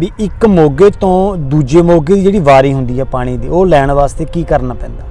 ਵੀ ਇੱਕ ਮੋਗੇ ਤੋਂ ਦੂਜੇ ਮੋਗੇ ਦੀ ਜਿਹੜੀ ਵਾਰੀ ਹੁੰਦੀ ਆ ਪਾਣੀ ਦੀ ਉਹ ਲੈਣ ਵਾਸਤੇ ਕੀ ਕਰਨਾ ਪੈਂਦਾ?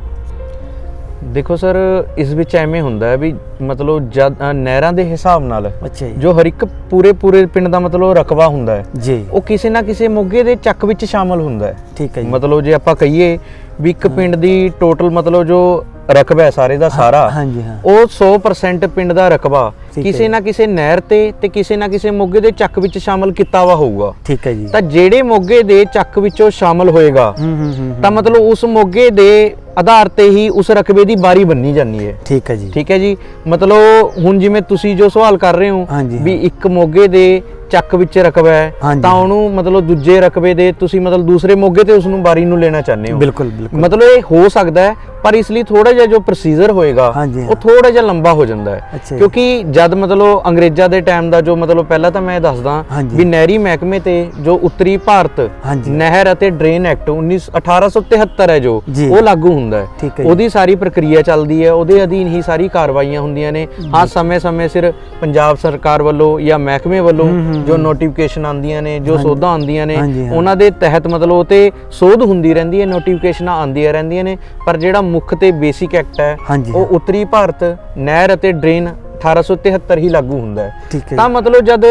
ਦੇਖੋ ਸਰ ਇਸ ਵਿੱਚ ਐਵੇਂ ਹੁੰਦਾ ਹੈ ਵੀ ਮਤਲਬ ਜਦ ਨਹਿਰਾਂ ਦੇ ਹਿਸਾਬ ਨਾਲ ਅੱਛਾ ਜੀ। ਜੋ ਹਰ ਇੱਕ ਪੂਰੇ ਪੂਰੇ ਪਿੰਡ ਦਾ ਮਤਲਬ ਰਕਬਾ ਹੁੰਦਾ ਹੈ ਜੀ। ਉਹ ਕਿਸੇ ਨਾ ਕਿਸੇ ਮੋਗੇ ਦੇ ਚੱਕ ਵਿੱਚ ਸ਼ਾਮਲ ਹੁੰਦਾ ਹੈ। ਠੀਕ ਹੈ ਜੀ। ਮਤਲਬ ਜੇ ਆਪਾਂ ਕਹੀਏ ਵੀ ਇੱਕ ਪਿੰਡ ਦੀ ਟੋਟਲ ਮਤਲਬ ਜੋ ਰਕਬਾ ਹੈ ਸਾਰੇ ਦਾ ਸਾਰਾ ਹਾਂਜੀ ਹਾਂ। ਉਹ 100% ਪਿੰਡ ਦਾ ਰਕਬਾ। ਠੀਕ ਹੈ ਕਿਸੇ ਜੀ। ਨਾ ਕਿਸੇ ਨਹਿਰ ਤੇ ਤੇ ਕਿਸੇ ਨਾ ਕਿਸੇ ਮੋਗੇ ਦੇ ਚੱਕ ਵਿੱਚ ਸ਼ਾਮਲ ਕੀਤਾ ਵਾ ਹੋਊਗਾ। ਠੀਕ ਹੈ ਜੀ। ਤਾਂ ਜਿਹੜੇ ਮੋਗੇ ਦੇ ਚੱਕ ਵਿੱਚੋਂ ਸ਼ਾਮਲ ਹੋਏਗਾ ਹੂੰ ਹੂੰ ਹੂੰ ਤਾਂ ਮਤਲਬ ਉਸ ਮੋਗੇ ਦੇ ਆਧਾਰ ਤੇ ਹੀ ਉਸ ਰਕਬੇ ਦੀ ਬਾਰੀ ਬੰਨੀ ਜਾਂਦੀ ਹੈ। ਠੀਕ ਹੈ ਜੀ। ਠੀਕ ਹੈ ਜੀ? ਮਤਲਬ ਹੁਣ ਜਿਵੇਂ ਤੁਸੀਂ ਜੋ ਸਵਾਲ ਕਰ ਰਹੇ ਹੋ ਹਾਂਜੀ, ਵੀ ਇੱਕ ਮੋਗੇ ਦੇ ਚੱਕ ਵਿੱਚ ਰਕਬਾ ਹੈ ਹਾਂਜੀ। ਤਾਂ ਉਹਨੂੰ ਮਤਲਬ ਦੂਜੇ ਰਕਬੇ ਦੇ ਤੁਸੀਂ ਮਤਲਬ ਦੂਸਰੇ ਮੋਗੇ ਤੇ ਉਸ ਨੂੰ ਬਾਰੀ ਨੂੰ ਲੈਣਾ ਚਾਹੁੰਦੇ ਹੋ। ਬਿਲਕੁਲ ਬਿਲਕੁਲ। ਮਤਲਬ ਇਹ ਹੋ ਸਕਦਾ ਹੈ ਪਰ ਇਸ ਲਈ ਥੋੜਾ ਜਿਹਾ ਜੋ ਪ੍ਰੋਸੀਜਰ ਹੋਏਗਾ ਹਾਂਜੀ, ਹਾਂ। ਉਹ ਥੋੜਾ ਜਿਹਾ ਲੰਬਾ ਹੋ ਜਾਂਦਾ ਹੈ ਅੱਛਾ ਜੀ। ਕਿਉਂਕਿ ਜਦ ਮਤਲਬ ਅੰਗਰੇਜ਼ਾਂ ਦੇ ਟਾਈਮ ਦਾ ਜੋ ਮਤਲਬ ਪਹਿਲਾਂ ਤਾਂ ਮੈਂ ਦੱਸਦਾ ਹਾਂਜੀ। ਵੀ ਨਹਿਰੀ ਮਹਿਕਮੇ ਤੇ ਜੋ ਉੱਤਰੀ ਭਾਰਤ ਹਾਂਜੀ। ਨਹਿਰ ਅਤੇ ਡਰੇਨ ਐਕਟ 19 1873 ਹੈ ਜੋ ਜੀ। ਉਹ ਲਾਗੂ ਹੁੰਦਾ ਹੈ ਠੀਕ ਹੈ ਜੀ। ਉਹਦੀ ਸਾਰੀ ਪ੍ਰਕਿਰਿਆ ਚੱਲਦੀ ਹੈ ਉਹਦੇ ਅਧੀਨ ਹੀ ਸਾਰੀ ਕਾਰਵਾਈਆਂ ਹੁੰਦੀਆਂ ਨੇ ਹਾਂ ਸਮੇਂ-ਸਮੇਂ ਸਿਰ ਪੰਜਾਬ ਸਰਕਾਰ ਵੱਲੋਂ ਜਾਂ ਮਹਿਕਮੇ ਵੱਲੋਂ ਜੋ ਨੋਟੀਫਿਕੇਸ਼ਨ ਆਉਂਦੀਆਂ ਨੇ ਜੋ ਸੋਧਾਂ ਆਉਂਦੀਆਂ ਨੇ ਹਾਂਜੀ, ਹਾਂ। ਉਹਨਾਂ ਦੇ ਤਹਿਤ ਮਤਲਬ ਉਹ ਤੇ ਸੋਧ ਹੁੰਦੀ ਰਹਿੰਦੀ ਹੈ ਨੋਟੀਫਿਕੇਸ਼ਨਾਂ ਆਉਂਦੀਆਂ ਰਹਿੰਦੀਆਂ ਨੇ ਪਰ ਜਿਹੜਾ ਮੁੱਖ ਤੇ ਬੇਸਿਕ ਐਕਟ ਹੈ। ਉਹ ਉੱਤਰੀ ਭਾਰਤ ਨਹਿਰ ਅਤੇ ਡਰੇਨ 1873 ਹੀ ਲਾਗੂ ਹੁੰਦਾ ਹੈ ਤਾਂ ਮਤਲਬ ਜਦ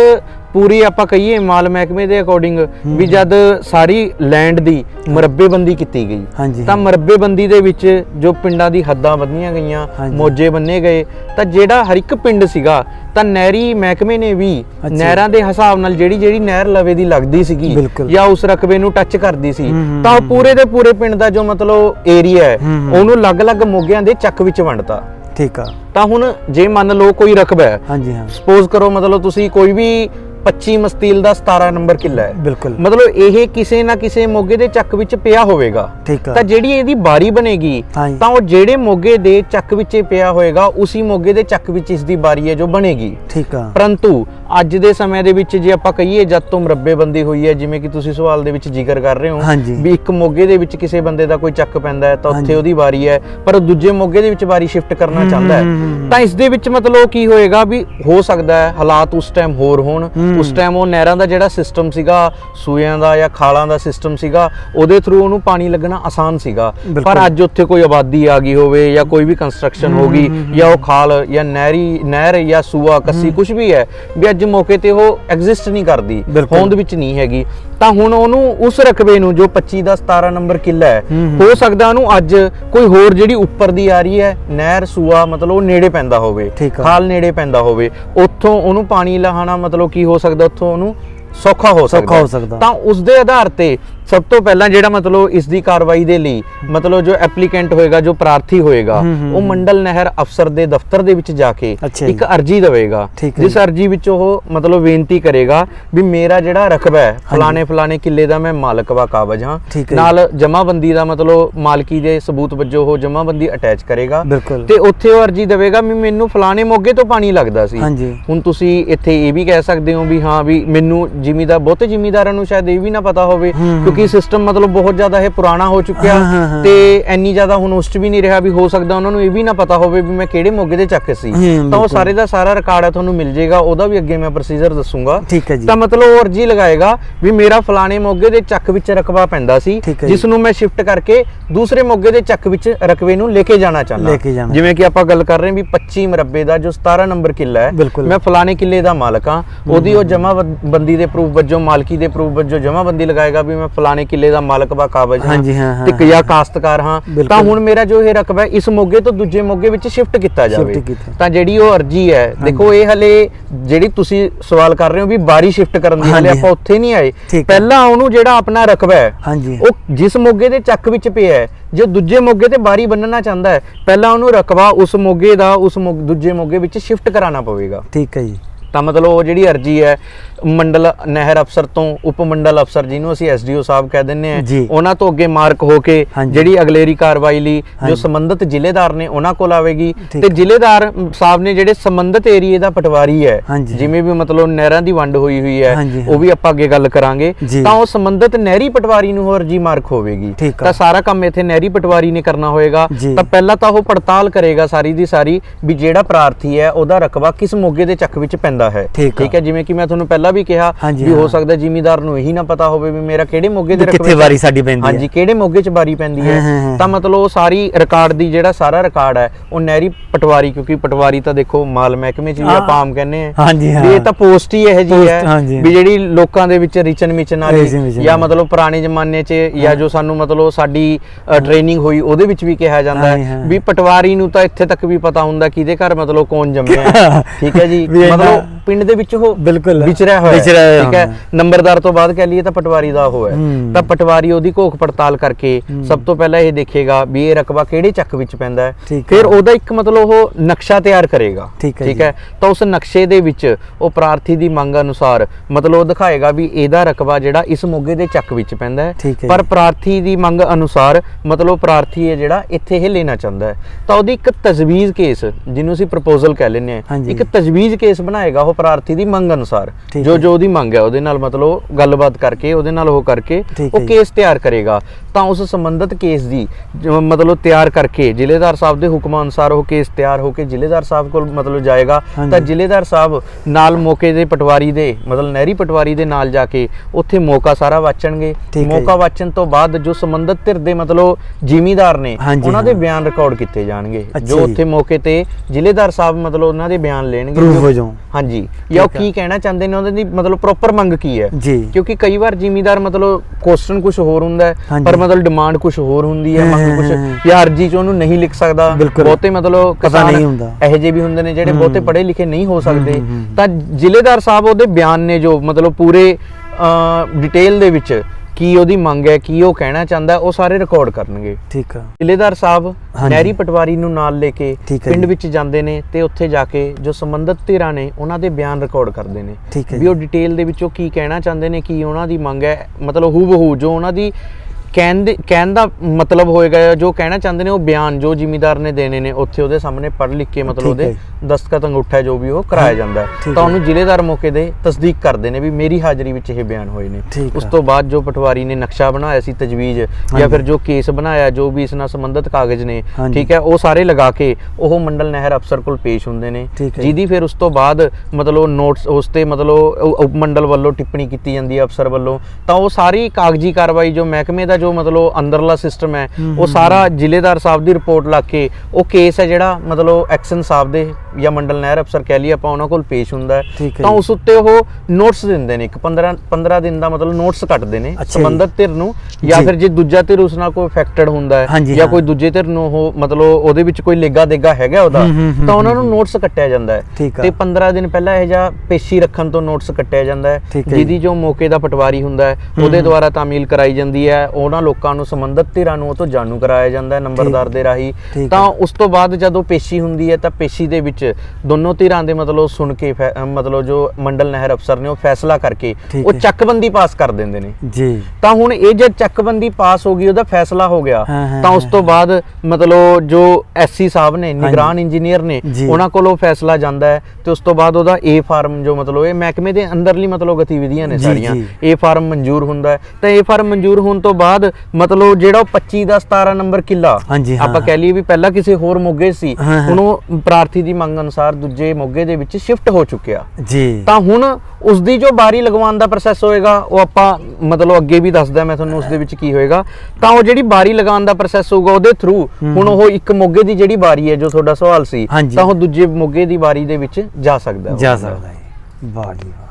ਪੂਰੀ ਆਪਾਂ ਕਹੀਏ ਮਾਲ ਮਹਿਕਮੇ ਦੇ ਅਕੋਰਡਿੰਗ ਵੀ ਜਦ ਸਾਰੀ ਲੈਂਡ ਦੀ ਮਰੱਬੇਬੰਦੀ ਕੀਤੀ ਗਈ ਤਾਂ ਮਰੱਬੇਬੰਦੀ ਦੇ ਵਿੱਚ ਜੋ ਪਿੰਡਾਂ ਦੀ ਹੱਦਾਂ ਬੰਨੀਆਂ ਗਈਆਂ। ਮੋਜੇ ਬੰਨੇ ਗਏ ਤਾਂ ਜਿਹੜਾ ਹਰ ਇੱਕ ਪਿੰਡ ਸੀਗਾ ਤਾਂ ਨਹਿਰੀ ਮਹਿਕਮੇ ਨੇ ਵੀ। ਨਹਿਰਾਂ ਦੇ ਹਿਸਾਬ ਨਾਲ ਜਿਹੜੀ ਜਿਹੜੀ ਨਹਿਰ ਲਵੇ ਦੀ ਲੱਗਦੀ ਸੀਗੀ। ਜਾਂ ਉਸ ਰਕਬੇ ਨੂੰ ਟੱਚ ਕਰਦੀ ਸੀ ਤਾਂ ਉਹ ਪੂਰੇ ਦੇ ਪੂਰੇ ਪਿੰਡ ਦਾ ਜੋ ਮਤਲਬ ਏਰੀਆ ਹੂੰ। ਉਹਨੂੰ ਅਲੱਗ-ਅਲੱਗ ਮੋਗਿਆਂ ਦੇ ਚੱਕ ਵਿੱਚ ਵੰਡਤਾ ਠੀਕ ਆ। ਤਾਂ ਹੁਣ ਜੇ ਮੰਨ ਲਓ ਕੋਈ ਰਕਬਾ ਹੈ ਹਾਂਜੀ ਹਾਂ। ਸਪੋਜ਼ ਕਰੋ ਮਤਲਬ ਤੁਸੀਂ ਕੋਈ ਵੀ 25 ਮਸਤੀਲ ਦਾ 17 ਨੰਬਰ ਕਿੱਲਾ ਹੈ। ਬਿਲਕੁਲ। ਮਤਲਬ ਇਹ ਕਿਸੇ ਨਾ ਕਿਸੇ ਮੋਗੇ ਦੇ ਚੱਕ ਵਿੱਚ ਪਿਆ ਹੋਵੇਗਾ। ਠੀਕ ਆ। ਤਾਂ ਜਿਹੜੀ ਇਹਦੀ ਬਾਰੀ ਬਣੇਗੀ। ਤਾਂ ਉਹ ਜਿਹੜੇ ਮੋਗੇ ਦੇ ਚੱਕ ਵਿੱਚ ਪਿਆ ਹੋਏਗਾ ਉਸੇ ਮੋਗੇ ਦੇ ਚੱਕ ਵਿੱਚ ਇਸ ਦੀ ਬਾਰੀ ਹੈ ਜੋ ਬਣੇਗੀ। ਠੀਕ ਆ। ਪਰੰਤੂ ਅੱਜ ਦੇ ਸਮੇਂ ਦੇ ਵਿੱਚ ਜੇ ਆਪਾਂ ਕਹੀਏ ਜਦ ਤੋਂ ਮਰੱਬੇਬੰਦੀ ਹੋਈ ਹੈ ਜਿਵੇਂ ਕਿ ਤੁਸੀਂ ਸਵਾਲ ਦੇ ਵਿੱਚ ਜ਼ਿਕਰ ਕਰ ਰਹੇ ਹੋ। ਵੀ ਇੱਕ ਮੋਗੇ ਦੇ ਵਿੱਚ ਕਿਸੇ ਬੰਦੇ ਦਾ ਕੋਈ ਚੱਕ ਪੈਂਦਾ ਹੈ ਤਾਂ। ਉੱਥੇ ਉਹਦੀ ਵਾਰੀ ਹੈ ਪਰ ਦੂਜੇ ਮੋਗੇ ਦੇ ਵਿੱਚ ਵਾਰੀ ਸ਼ਿਫਟ ਕਰਨਾ ਹੂੰ, ਚਾਹੁੰਦਾ ਹੂੰ, ਹੂੰ, ਹੈ। ਤਾਂ ਇਸ ਦੇ ਵਿੱਚ ਮਤਲਬ ਕੀ ਹੋਏਗਾ ਵੀ ਹੋ ਸਕਦਾ ਹੈ ਹਾਲਾਤ ਉਸ ਟਾਈਮ ਹੋਰ ਹੋਣ। ਹੂੰ। ਉਸ ਟਾਈਮ ਉਹ ਨਹਿਰਾਂ ਦਾ ਜਿਹੜਾ ਸਿਸਟਮ ਸੀਗਾ ਸੂਇਆਂ ਦਾ ਜਾਂ ਖਾਲਾਂ ਦਾ ਸਿਸਟਮ ਸੀਗਾ ਉਹਦੇ ਥਰੂ ਉਹਨੂੰ ਪਾਣੀ ਲੱਗਣਾ ਆਸਾਨ ਸੀਗਾ। ਪਰ ਅੱਜ ਉੱਥੇ ਕੋਈ ਆਬਾਦੀ ਆ ਗਈ ਹੋਵੇ ਜਾਂ ਕੋਈ ਵੀ ਕੰਸਟਰਕਸ਼ਨ ਹੋ ਗਈ ਜਾਂ ਉਹ ਖਾਲ ਜਾਂ ਨਹਿਰੀ ਨਹਿਰ ਜਾਂ ਸੂਆ ਕੱਸੀ ਕੁਝ ਵੀ ਹੈ ਵੀ ਅੱਜ ਮੌਕੇ ਤੇ ਉਹ ਐਗਜ਼ਿਸਟ ਨਹੀਂ ਕਰਦੀ। ਹੋਂਦ ਵਿੱਚ ਨਹੀਂ ਹੈਗੀ। ਤਾਂ ਹੁਣ ਉਹਨੂੰ ਉਸ ਰਕਬੇ ਨੂੰ ਜੋ 25 ਦਾ 17 ਨੰਬਰ ਕਿੱਲਾ ਹੈ ਹੂੰ, ਸਕਦਾ ਉਹਨੂੰ ਅੱਜ ਕੋਈ ਹੋਰ ਜਿਹੜੀ ਉੱਪਰ ਦੀ ਆ ਰਹੀ ਹੈ ਨਹਿਰ ਸੂਆ ਮਤਲਬ ਉਹ ਨੇੜੇ ਪੈਂਦਾ ਹੋਵੇ। ਖਾਲ ਨੇੜੇ ਪੈਂਦਾ ਹੋਵੇ ਉੱਥੋਂ ਉਹਨੂੰ ਪਾਣੀ ਲਹਾਣਾ ਮਤਲਬ ਕੀ ਹੋ ਸਕਦਾ ਉੱਥੋਂ ਉਹਨੂੰ ਸੌਖਾ ਹੋ ਸਕਦਾ ਸੌਖਾ ਹੋ ਸਕਦਾ। ਤਾਂ ਉਸ ਦੇ ਆਧਾਰ ਤੇ ਸਭ ਤੋਂ ਪਹਿਲਾਂ ਜਿਹੜਾ ਮਤਲਬ ਇਸ ਦੀ ਕਾਰਵਾਈ ਦੇ ਲਈ ਮਤਲਬ ਜੋ ਐਪਲੀਕੈਂਟ ਹੋਏਗਾ ਜੋ ਪ੍ਰਾਰਥੀ ਹੋਏਗਾ ਉਹ ਮੰਡਲ ਨਹਿਰ ਅਫਸਰ ਦੇ ਦਫ਼ਤਰ ਦੇ ਵਿੱਚ ਜਾ ਕੇ। ਇੱਕ ਅਰਜੀ ਦੇਵੇਗਾ ਜਿਸ। ਅਰਜੀ ਵਿੱਚ ਉਹ ਮਤਲਬ ਬੇਨਤੀ ਕਰੇਗਾ ਵੀ ਮੇਰਾ ਜਿਹੜਾ ਰਕਬਾ ਹੈ ਫਲਾਣੇ ਫਲਾਣੇ ਕਿੱਲੇ ਦਾ ਮੈਂ ਮਾਲਕ ਵਾ ਕਾਬਜ ਹਾਂ। ਨਾਲ ਜਮਾਬੰਦੀ ਦਾ ਮਤਲਬ ਮਾਲਕੀ ਦੇ ਸਬੂਤ ਵਜੋਂ ਉਹ ਜਮਾਬੰਦੀ ਅਟੈਚ ਕਰੇਗਾ ਤੇ ਉੱਥੇ ਉਹ ਅਰਜੀ ਦੇਵੇਗਾ ਵੀ ਮੈਨੂੰ ਫਲਾਣੇ ਮੋਗੇ ਤੋਂ ਪਾਣੀ ਲੱਗਦਾ ਸੀ ਹੁਣ ਤੁਸੀਂ ਇੱਥੇ ਇਹ ਵੀ ਕਹਿ ਸਕਦੇ ਹੋ ਵੀ ਹਾਂ ਵੀ ਮੈਨੂੰ ਜ਼ਿਮੀਦਾਰ ਬਹੁਤੇ ਜ਼ਿਮੀਦਾਰਾਂ ਨੂੰ ਸ਼ਾਇਦ ਇਹ ਵੀ ਨਾ ਪਤਾ ਹੋਵੇ। ਕਿਉਂਕਿ ਸਿਸਟਮ ਮਤਲਬ ਬਹੁਤ ਜ਼ਿਆਦਾ ਇਹ ਪੁਰਾਣਾ ਹੋ ਚੁੱਕਿਆ। ਤੇ ਇੰਨੀ ਜ਼ਿਆਦਾ ਹੁਣ ਉਸ 'ਚ ਵੀ ਨਹੀਂ ਰਿਹਾ ਵੀ ਹੋ ਸਕਦਾ ਉਹਨਾਂ ਨੂੰ ਇਹ ਵੀ ਨਾ ਪਤਾ ਹੋਵੇ ਵੀ ਮੈਂ ਕਿਹੜੇ ਮੋਗੇ ਦੇ ਚੱਕ ਸੀ ਤਾਂ ਉਹ। ਸਾਰੇ ਦਾ ਸਾਰਾ ਰਿਕਾਰਡ ਤੁਹਾਨੂੰ ਮਿਲ ਜਾਏਗਾ ਉਹਦਾ ਵੀ ਅੱਗੇ ਮੈਂ ਪ੍ਰੋਸੀਜਰ ਦੱਸੂਗਾ ਤਾਂ ਮਤਲਬ ਉਹ ਅਰਜੀ ਲਗਾਏਗਾ ਵੀ ਮੇਰਾ ਫਲਾਣੇ ਮੋਗੇ ਦੇ ਚੱਕ ਵਿੱਚ ਰਕਬਾ ਪੈਂਦਾ ਸੀ ਜਿਸ ਨੂੰ ਮੈਂ ਸ਼ਿਫਟ ਕਰਕੇ ਦੂਸਰੇ ਮੋਗੇ ਦੇ ਚੱਕ ਵਿੱਚ ਰਕਬੇ ਨੂੰ ਲੈ ਕੇ ਜਾਣਾ ਚਾਹੁੰਦਾ। ਜਿਵੇਂ ਕਿ ਆਪਾਂ ਗੱਲ ਕਰ ਰਹੇ ਹਾਂ ਵੀ 25 ਮਰਬੇ ਦਾ ਜੋ 17 ਨੰਬਰ ਕਿੱਲਾ ਹੈ। ਮੈਂ ਫਲਾਣੇ ਕਿੱਲੇ ਦਾ ਮਾਲਕ ਹਾਂ ਉਹਦੀ ਉਹ ਜਮਾਬੰਦੀ ਦੇ ਪ੍ਰੂਫ ਵਜੋਂ ਮਾਲਕੀ ਦੇ ਪ੍ਰੂਫ ਵਜੋਂ ਜਮਾਬੰਦੀ ਲਗਾਏਗਾ ਵੀ ਮੈਂ ਫਲਾਣੇ ਕਿੱਲੇ ਦਾ ਮਾਲਕ ਬਾ ਕਾਬਜ ਹਾਂ ਹਾਂਜੀ, ਹਾਂ, ਹਾਂ, ਤੇ ਕਿਆ ਕਾਸ਼ਤਕਾਰ ਹਾਂ ਬਿਲਕੁਲ। ਤਾਂ ਹੁਣ ਮੇਰਾ ਜੋ ਇਹ ਰਕਬਾ ਹੈ ਇਸ ਮੋਗੇ ਤੋਂ ਦੂਜੇ ਮੋਗੇ ਵਿੱਚ ਸ਼ਿਫਟ ਕੀਤਾ ਜਾਵੇ ਕੀਤਾ। ਤਾਂ ਜਿਹੜੀ ਉਹ ਅਰਜੀ ਹੈ ਦੇਖੋ ਇਹ ਹਲੇ ਜਿਹੜੀ ਤੁਸੀਂ ਸਵਾਲ ਕਰ ਰਹੇ ਹੋ ਵੀ ਬਾਰੀ ਸ਼ਿਫਟ ਕਰਨ ਦੀ ਹਲੇ ਹਾਂਜੀ। ਆਪਾਂ ਉੱਥੇ ਨਹੀਂ ਆਏ ਠੀਕ ਹੈ। ਪਹਿਲਾਂ ਉਹਨੂੰ ਜਿਹੜਾ ਆਪਣਾ ਰਕਬਾ ਹੈ ਹਾਂਜੀ ਉਹ ਜਿਸ ਮੋਗੇ ਦੇ ਚੱਕ ਵਿੱਚ ਪਿਆ ਹੈ ਜੇ ਦੂਜੇ ਮੋਗੇ ਤੇ ਬਾਰੀ ਬੰਨਣਾ ਚਾਹੁੰਦਾ ਹੈ ਪਹਿਲਾਂ ਉਹਨੂੰ ਰਕਬਾ ਉਸ ਮੋਗੇ ਦਾ ਉਸ ਮੋ- ਦੂਜੇ ਮੋਗੇ ਵਿੱਚ ਸ਼ਿਫਟ ਕਰਾਉਣਾ ਪਵੇਗਾ ਠੀਕ ਹੈ ਜੀ ਤਾਂ ਮਤਲਬ ਉਹ ਜਿਹੜੀ ਅਰਜੀ ਹੈ ਮੰਡਲ ਨਹਿਰ ਅਫਸਰ ਤੋਂ ਉਪ ਮੰਡਲ ਅਫਸਰ ਜਿਹਨੂੰ ਅਸੀਂ ਐਸਡੀਓ ਸਾਹਿਬ ਕਹਿ ਦਿੰਨੇ ਆ ਜੀ। ਉਹਨਾਂ ਤੋਂ ਅੱਗੇ ਮਾਰਕ ਹੋ ਕੇ। ਜਿਹੜੀ ਅਗਲੇਰੀ ਕਾਰਵਾਈ ਲਈ ਜੋ। ਸੰਬੰਧਿਤ ਜ਼ਿਲ੍ਹੇਦਾਰ ਨੇ ਉਹਨਾਂ ਕੋਲ ਆਵੇਗੀ ਤੇ। ਜ਼ਿਲ੍ਹੇਦਾਰ ਸਾਹਿਬ ਨੇ ਜਿਹੜੇ ਸੰਬੰਧਿਤ ਏਰੀਏ ਦਾ ਪਟਵਾਰੀ ਹੈ। ਜਿਵੇਂ ਵੀ ਮਤਲਬ ਨਹਿਰਾਂ ਦੀ ਵੰਡ ਹੋਈ ਹੋਈ ਹੈ। ਉਹ ਵੀ ਆਪਾਂ ਅੱਗੇ ਗੱਲ ਕਰਾਂਗੇ ਜੀ। ਤਾਂ ਉਹ ਸੰਬੰਧਿਤ ਨਹਿਰੀ ਪਟਵਾਰੀ ਨੂੰ ਉਹ ਅਰਜੀ ਮਾਰਕ ਹੋਵੇਗੀ। ਤਾਂ ਸਾਰਾ ਕੰਮ ਇੱਥੇ ਨਹਿਰੀ ਪਟਵਾਰੀ ਨੇ ਕਰਨਾ ਹੋਏਗਾ ਜੀ। ਤਾਂ ਪਹਿਲਾਂ ਤਾਂ ਉਹ ਪੜਤਾਲ ਕਰੇਗਾ ਸਾਰੀ ਦੀ ਸਾਰੀ ਵੀ ਜਿਹੜਾ ਪ੍ਰਾਰਥੀ ਹੈ ਉਹਦਾ ਰਕਬਾ ਕਿਸ ਮੋਗੇ ਦੇ ਚੱਕ ਵਿੱਚ ਪੈਂਦਾ ਹੈ ਠੀਕ। ਹੈ ਜਿਵੇਂ ਕਿ ਮੈਂ ਤੁਹਾਨੂੰ ਪਹਿਲਾਂ ਵੀ ਕਿਹਾ ਹਾਂਜੀ, ਵੀ ਹੋ। ਸਕਦਾ ਜ਼ਿਮੀਦਾਰ ਨੂੰ ਇਹੀ ਨਾ ਪਤਾ ਹੋਵੇ ਵੀ ਮੇਰਾ ਕਿਹੜੇ ਮੋਗੇ ਦੇ ਕਿੱਥੇ ਵਾਰੀ ਸਾਡੀ ਪੈਂਦੀ ਹਾਂਜੀ ਹੈ ਕਿਹੜੇ ਮੋਗੇ 'ਚ ਵਾਰੀ ਪੈਂਦੀ ਹਾਂ। ਤਾਂ ਮਤਲਬ ਉਹ ਸਾਰੀ ਰਿਕਾਰਡ ਦੀ ਜਿਹੜਾ ਸਾਰਾ ਰਿਕਾਰਡ ਹੈ ਉਹ ਨਹਿਰੀ ਪਟਵਾਰੀ ਕਿਉਂਕਿ ਪਟਵਾਰੀ ਤਾਂ ਦੇਖੋ ਮਾਲ ਮਹਿਕਮੇ 'ਚ ਵੀ। ਆਪਾਂ ਆਮ ਕਹਿੰਦੇ ਆ ਹਾਂਜੀ, ਇਹ ਤਾਂ ਪੋਸਟ ਹੀ ਇਹ ਜੀ ਹੈ ਹਾਂਜੀ। ਵੀ ਜਿਹੜੀ ਲੋਕਾਂ ਦੇ ਵਿੱਚ ਰਿਚਨ ਮਿਚਨ ਵਾਲੀ ਜਾਂ। ਮਤਲਬ ਪੁਰਾਣੇ ਜ਼ਮਾਨੇ 'ਚ ਜਾਂ ਜੋ ਸਾਨੂੰ ਮਤਲਬ ਸਾਡੀ ਟ੍ਰੇਨਿੰਗ ਹੋਈ ਉਹਦੇ ਵਿੱਚ ਵੀ ਕਿਹਾ ਜਾਂਦਾ ਹਾਂਜੀ, ਹਾਂ। ਵੀ ਪਟਵਾਰੀ ਨੂੰ ਤਾਂ ਇੱਥੇ ਤੱਕ ਵੀ ਪਤਾ ਹੁੰਦਾ ਕਿਹਦੇ ਘਰ ਮਤਲਬ ਕੌਣ ਜੰਮਿਆ। ਠੀਕ ਹੈ ਜੀ ਮਤਲਬ ਪਿੰਡ ਦੇ ਵਿੱਚ ਉਹ ਬਿਲਕੁਲ। ਵਿਚਰਿਆ ਹੋਇਆ ਵਿਚਰਿਆ ਹੋਇਆ ਠੀਕ ਹੈ। ਨੰਬਰਦਾਰ ਤੋਂ ਬਾਅਦ ਕਹਿ ਲਈਏ ਤਾਂ ਪਟਵਾਰੀ ਦਾ ਉਹ ਹੈ ਹੂੰ। ਤਾਂ ਪਟਵਾਰੀ ਉਹਦੀ ਘੋਖ ਪੜਤਾਲ ਕਰਕੇ ਸਭ ਤੋਂ ਪਹਿਲਾਂ ਇਹ ਦੇਖੇਗਾ ਵੀ ਇਹ ਰਕਬਾ ਕਿਹੜੇ ਚੱਕ ਵਿੱਚ ਪੈਂਦਾ ਹੈ ਠੀਕ ਫਿਰ। ਉਹਦਾ ਇੱਕ ਮਤਲਬ ਉਹ ਨਕਸ਼ਾ ਤਿਆਰ ਕਰੇਗਾ ਠੀਕ ਹੈ ਠੀਕ ਜੀ। ਹੈ ਤਾਂ ਉਸ ਨਕਸ਼ੇ ਦੇ ਵਿੱਚ ਉਹ ਪ੍ਰਾਰਥੀ ਦੀ ਮੰਗ ਅਨੁਸਾਰ ਮਤਲਬ ਉਹ ਦਿਖਾਏਗਾ ਵੀ ਇਹਦਾ ਰਕਬਾ ਜਿਹੜਾ ਇਸ ਮੋਗੇ ਦੇ ਚੱਕ ਵਿੱਚ ਪੈਂਦਾ ਠੀਕ ਹੈ ਪਰ ਜੀ। ਪ੍ਰਾਰਥੀ ਦੀ ਮੰਗ ਅਨੁਸਾਰ ਮਤਲਬ ਪ੍ਰਾਰਥੀ ਹੈ ਜਿਹੜਾ ਇੱਥੇ ਇਹ ਲੈਣਾ ਚਾਹੁੰਦਾ ਹੈ ਤਾਂ ਉਹਦੀ ਇੱਕ ਤਜਵੀਜ਼ ਕੇਸ ਜਿਹਨੂੰ ਅਸੀਂ ਪ੍ਰਪੋਜ਼ਲ ਕਹਿ ਲੈਂਦੇ ਹਾਂ ਹਾਂਜੀ। ਇੱਕ ਤਜਵੀਜ਼ ਕੇਸ ਬਣਾਏਗਾ ਉਹ ਪ੍ਰਾਰਥੀ ਦੀ ਮੰਗ ਅਨੁਸਾਰ ਜੋ। ਜੋ ਉਹਦੀ ਮੰਗ ਹੈ ਉਹਦੇ ਨਾਲ ਮਤਲਬ ਗੱਲਬਾਤ ਕਰਕੇ ਉਹਦੇ ਨਾਲ ਉਹ ਕਰਕੇ ਉਹ। ਕੇਸ ਤਿਆਰ ਕਰੇਗਾ ਤਾਂ ਉਸ ਸੰਬੰਧਿਤ ਕੇਸ ਦੀ ਮਤਲਬ ਤਿਆਰ ਕਰਕੇ ਜ਼ਿਲ੍ਹੇਦਾਰ ਸਾਹਿਬ ਦੇ ਹੁਕਮ ਅਨੁਸਾਰ ਉਹ ਕੇਸ ਤਿਆਰ ਹੋ ਕੇ ਜ਼ਿਲ੍ਹੇਦਾਰ ਸਾਹਿਬ ਕੋਲ ਮਤਲਬ ਜਾਏਗਾ। ਤਾਂ ਜ਼ਿਲ੍ਹੇਦਾਰ ਸਾਹਿਬ ਨਾਲ ਮੌਕੇ ਦੇ ਪਟਵਾਰੀ ਦੇ ਮਤਲਬ ਨਹਿਰੀ ਪਟਵਾਰੀ ਦੇ ਨਾਲ ਜਾ ਕੇ ਉੱਥੇ ਮੌਕਾ ਸਾਰਾ ਵਾਚਣਗੇ ਮੌਕਾ। ਵਾਚਣ ਤੋਂ ਬਾਅਦ ਜੋ ਸੰਬੰਧਿਤ ਧਿਰ ਦੇ ਮਤਲਬ ਜ਼ਿਮੀਦਾਰ ਨੇ ਉਹਨਾਂ ਦੇ। ਬਿਆਨ ਰਿਕਾਰਡ ਕੀਤੇ ਜਾਣਗੇ ਜੋ। ਉੱਥੇ ਮੌਕੇ ਤੇ ਜ਼ਿਲ੍ਹੇਦਾਰ ਸਾਹਿਬ ਮਤਲਬ ਉਹਨਾਂ ਦੇ ਬਿਆਨ ਲੈਣਗੇ ਵਜੋਂ। ਹਾਂਜੀ ਜਾਂ। ਕੀ ਕਹਿਣਾ ਚਾਹੁੰਦੇ ਨੇ ਉਹਨਾਂ ਦੀ ਮਤਲਬ ਪ੍ਰੋਪਰ ਮੰਗ ਕੀ ਹੈ ਕਿਉਂਕਿ ਕਈ ਵਾਰ ਜ਼ਿਮੀਦਾਰ ਮਤਲਬ ਕੁਐਸਚਨ ਕੁਝ ਹੋਰ ਹੁੰਦਾ ਹੈ। ਪਰ ਮਤਲਬ ਡਿਮਾਂਡ ਕੁਝ ਹੋਰ ਹੁੰਦੀ ਹੈ ਮੰਗ ਕੁਝ। ਜਾਂ ਅਰਜੀ ਚ ਉਹਨੂੰ ਨਹੀਂ ਲਿਖ ਸਕਦਾ। ਬਹੁਤੇ ਮਤਲਬ ਪਤਾ ਨਹੀਂ ਹੁੰਦਾ। ਇਹੋ ਜਿਹੇ ਵੀ ਹੁੰਦੇ ਨੇ ਜਿਹੜੇ। ਬਹੁਤੇ ਪੜ੍ਹੇ ਲਿਖੇ ਨਹੀਂ ਹੋ ਸਕਦੇ। ਤਾਂ ਜ਼ਿਲ੍ਹੇਦਾਰ ਸਾਹਿਬ ਉਹਦੇ ਬਿਆਨ ਨੇ ਜੋ ਮਤਲਬ ਪੂਰੇ ਡਿਟੇਲ ਦੇ ਵਿੱਚ ਕੀ ਉਹਦੀ ਮੰਗ ਹੈ ਕੀ ਉਹ ਕਹਿਣਾ ਚਾਹੁੰਦਾ ਉਹ ਸਾਰੇ ਰਿਕਾਰਡ ਕਰਨਗੇ ਠੀਕ ਆ ਜ਼ਿਲ੍ਹੇਦਾਰ ਸਾਹਿਬ। ਨਹਿਰੀ ਪਟਵਾਰੀ ਨੂੰ ਨਾਲ ਲੈ ਕੇ ਪਿੰਡ। ਵਿੱਚ ਜਾਂਦੇ ਨੇ ਤੇ ਉੱਥੇ ਜਾ ਕੇ ਜੋ ਸੰਬੰਧਿਤ ਧਿਰਾਂ ਨੇ ਉਹਨਾਂ ਦੇ ਬਿਆਨ ਰਿਕਾਰਡ ਕਰਦੇ ਨੇ ਵੀ। ਉਹ ਡਿਟੇਲ ਦੇ ਵਿੱਚ ਉਹ ਕੀ ਕਹਿਣਾ ਚਾਹੁੰਦੇ ਨੇ ਕੀ ਉਹਨਾਂ ਦੀ ਮੰਗ ਹੈ ਮਤਲਬ ਹੂ ਬਹੂ ਜੋ ਉਹਨਾਂ ਦੀ ਕਹਿਣ ਦੇ ਕਹਿਣ ਦਾ ਮਤਲਬ ਹੋਏਗਾ ਜਾਂ ਕਹਿਣਾ ਚਾਹੁੰਦੇ ਨੇ ਉਹ ਬਿਆਨ ਜੋ ਜ਼ਿਮੀਦਾਰ ਨੇ ਦੇਣੇ ਨੇ ਉੱਥੇ ਉਹਦੇ ਸਾਹਮਣੇ ਪੜ੍ਹ ਲਿਖ ਕੇ ਮਤਲਬ ਉਹਦੇ। ਦਸਤਖਤ ਅੰਗੂਠਾ ਜੋ ਵੀ ਉਹ ਕਰਾਇਆ ਜਾਂਦਾ ਤਾਂ। ਉਹਨੂੰ ਜ਼ਿਲ੍ਹੇਦਾਰ ਮੌਕੇ ਦੇ ਤਸਦੀਕ ਕਰਦੇ ਨੇ ਵੀ ਮੇਰੀ ਹਾਜ਼ਰੀ ਵਿੱਚ ਇਹ ਬਿਆਨ ਹੋਏ ਨੇ ਉਸ। ਤੋਂ ਬਾਅਦ ਜੋ ਪਟਵਾਰੀ ਨੇ ਨਕਸ਼ਾ ਬਣਾਇਆ ਸੀ ਤਜਵੀਜ਼ ਜਾਂ। ਫਿਰ ਜੋ ਕੇਸ ਬਣਾਇਆ ਜੋ ਵੀ ਇਸ ਨਾਲ ਸੰਬੰਧਿਤ ਕਾਗਜ਼ ਨੇ। ਠੀਕ ਹੈ ਉਹ ਸਾਰੇ ਲਗਾ ਕੇ ਉਹ ਮੰਡਲ ਨਹਿਰ ਅਫਸਰ ਕੋਲ ਪੇਸ਼ ਹੁੰਦੇ ਨੇ। ਜਿਹਦੀ ਫਿਰ ਉਸ ਤੋਂ ਬਾਅਦ ਮਤਲਬ ਨੋਟਸ ਉਸ ਤੇ ਮਤਲਬ ਉਹ ਉਪ ਮੰਡਲ ਵੱਲੋਂ ਟਿੱਪਣੀ ਕੀਤੀ ਜਾਂਦੀ ਹੈ ਅਫਸਰ ਵੱਲੋਂ ਤਾਂ ਉਹ ਸਾਰੀ ਕਾਗਜ਼ੀ ਕਾਰਵਾਈ ਜੋ ਮਹਿਕਮੇ ਦਾ ਜੋ ਮਤਲਬ ਅੰਦਰਲਾ ਸਿਸਟਮ ਹੈ ਉਹ ਸਾਰਾ ਜ਼ਿਲ੍ਹੇਦਾਰ ਸਾਹਿਬ ਦੀ ਰਿਪੋਰਟ ਲਾ ਕੇ ਉਹ ਕੇਸ ਹੈ ਜਿਹੜਾ ਮਤਲਬ ਐਕਸ਼ਨ ਸਾਹਿਬ ਦੇ ਜਾਂ ਮੰਡਲ ਨਹਿਰ ਅਫਸਰ ਕਹਿ ਲਈਏ ਆਪਾਂ ਉਹਨਾਂ ਕੋਲ ਪੇਸ਼ ਹੁੰਦਾ ਹੈ ਤਾਂ। ਉਸ ਉੱਤੇ ਉਹ ਨੋਟਸ ਦਿੰਦੇ ਨੇ ਇੱਕ 15 15 ਦਿਨ ਦਾ ਮਤਲਬ ਨੋਟਸ ਕੱਟਦੇ ਨੇ। ਸੰਬੰਧਿਤ ਧਿਰ ਨੂੰ ਜਾਂ। ਫਿਰ ਜੇ ਦੂਜਾ ਧਿਰ ਉਸ ਨਾਲ ਕੋਈ ਅਫੈਕਟਡ ਹੁੰਦਾ ਹੈ ਜਾਂ। ਕੋਈ ਦੂਜੇ ਧਿਰ ਨੂੰ ਉਹ ਮਤਲਬ ਉਹਦੇ ਵਿੱਚ ਕੋਈ ਲੇਗਾ ਦੇਗਾ ਹੈਗਾ ਉਹਦਾ ਤਾਂ ਉਹਨਾਂ ਨੂੰ। ਨੋਟਸ ਕੱਟਿਆ ਜਾਂਦਾ ਹੈ। ਤੇ 15 ਦਿਨ ਪਹਿਲਾਂ ਇਹ ਜਾਂ ਪੇਸ਼ੀ ਰੱਖਣ ਤੋਂ ਨੋਟਸ ਕੱਟਿਆ ਜਾਂਦਾ ਹੈ ਜਿਹਦੀ ਜੀ। ਮੌਕੇ ਦਾ ਪਟਵਾਰੀ ਹੁੰਦਾ ਹੈ ਉਹਦੇ। ਦੁਆਰਾ ਤਾਮੀਲ ਕਰਾਈ ਜਾਂਦੀ ਹੈ ਉਹਨਾਂ ਲੋਕਾਂ ਨੂੰ ਸੰਬੰਧਿਤ ਧਿਰਾਂ ਨੂੰ ਉਹ ਤੋਂ ਜਾਣੂ ਕਰਾਇਆ ਜਾਂਦਾ ਹੈ ਨੰਬਰਦਾਰ ਦੇ ਰਾਹੀਂ। ਤਾਂ। ਉਸ ਤੋਂ ਬਾਅਦ ਜਦੋਂ ਪੇਸ਼ੀ ਹੁੰਦੀ ਹੈ ਤਾਂ ਪੇਸ਼ੀ ਦੇ ਵਿੱਚ ਦੋਨੋਂ ਧਿਰਾਂ ਦੇ ਮਤਲਬ ਸੁਣ ਕੇ ਮਤਲਬ ਜੋ ਮੰਡਲ ਨਹਿਰ ਅਫਸਰ ਨੇ ਉਹ ਫੈਸਲਾ ਕਰਕੇ ਉਹ। ਚੱਕਬੰਦੀ ਪਾਸ ਕਰ ਦਿੰਦੇ ਨੇ। ਜੀ। ਤਾਂ ਹੁਣ ਇਹ ਜਦ ਚੱਕਬੰਦੀ ਪਾਸ ਹੋ ਗਈ ਉਹਦਾ ਫੈਸਲਾ ਹੋ ਗਿਆ। ਤਾਂ ਉਸ ਤੋਂ ਬਾਅਦ ਮਤਲਬ ਜੋ ਐਸਸੀ ਸਾਹਿਬ ਨੇ ਨਿਗਰਾਨ ਇੰਜੀਨੀਅਰ ਨੇ ਜੀ। ਉਹਨਾਂ ਕੋਲੋਂ ਫੈਸਲਾ ਜਾਂਦਾ ਹੈ ਤੇ ਉਸ ਤੋਂ ਬਾਅਦ ਉਹਦਾ ਏ ਫਾਰਮ ਜੋ ਮਤਲਬ ਇਹ ਮਹਿਕਮੇ ਦੇ ਅੰਦਰਲੀ ਮਤਲਬ ਗਤੀਵਿਧੀਆਂ ਨੇ ਜੀ, ਸਾਰੀਆਂ। ਜੀ। ਏ ਫਾਰਮ ਮਨਜ਼ੂਰ ਹੁੰਦਾ ਹੈ। ਤਾਂ ਏ ਫਾਰਮ ਮਨਜ਼ੂਰ ਹੋਣ ਤੋਂ ਬਾਅਦ ਮਤਲਬ ਜਿਹੜਾ ਉਹ 25 ਦਾ 17 ਨੰਬਰ ਕਿੱਲਾ ਹਾਂਜੀ, ਹਾਂ, ਆਪਾਂ ਕਹਿ ਲਈਏ ਵੀ ਪਹਿਲਾਂ ਕਿਸੇ ਹੋਰ ਮੋਗੇ ਸੀ ਹਾਂ, ਹਾਂ। ਹੁਣ ਉਹ ਪ੍ਰਾਰਥੀ ਦੀ ਮੰਗ ਅਨੁਸਾਰ ਦੂਜੇ ਮੋਗੇ ਦੇ ਵਿੱਚ ਸ਼ਿਫਟ ਹੋ ਚੁੱਕਿਆ। ਜੀ। ਤਾਂ ਹੁਣ ਉਸ ਦੀ ਜੋ ਬਾਰੀ ਲਗਵਾਉਣ ਦਾ ਪ੍ਰੋਸੈਸ ਹੋਏਗਾ ਉਹ ਆਪਾਂ ਮਤਲਬ ਅੱਗੇ ਵੀ ਦੱਸਦਾ ਮੈਂ ਤੁਹਾਨੂੰ ਉਸ ਦੇ ਵਿੱਚ ਕੀ ਹੋਏਗਾ। ਤਾਂ ਉਹ ਜਿਹੜੀ ਬਾਰੀ ਲਗਾਉਣ ਦਾ ਪ੍ਰੋਸੈਸ ਹੋਊਗਾ ਉਹਦੇ ਥਰੂ ਹੁਣ ਉਹ ਇੱਕ ਮੋਗੇ ਦੀ ਜਿਹੜੀ ਬਾਰੀ ਹੈ ਜੋ ਤੁਹਾਡਾ ਸਵਾਲ ਸੀ ਹਾਂਜੀ। ਤਾਂ ਉਹ ਦੂਜੇ ਮੋਗੇ ਦੀ ਬਾਰੀ ਦੇ ਵਿੱਚ ਜਾ ਸਕਦਾ ਹੈ। ਜਾ। ਸਕਦਾ ਹੈ। ਵਾਹ ਜੀ ਵਾਹ।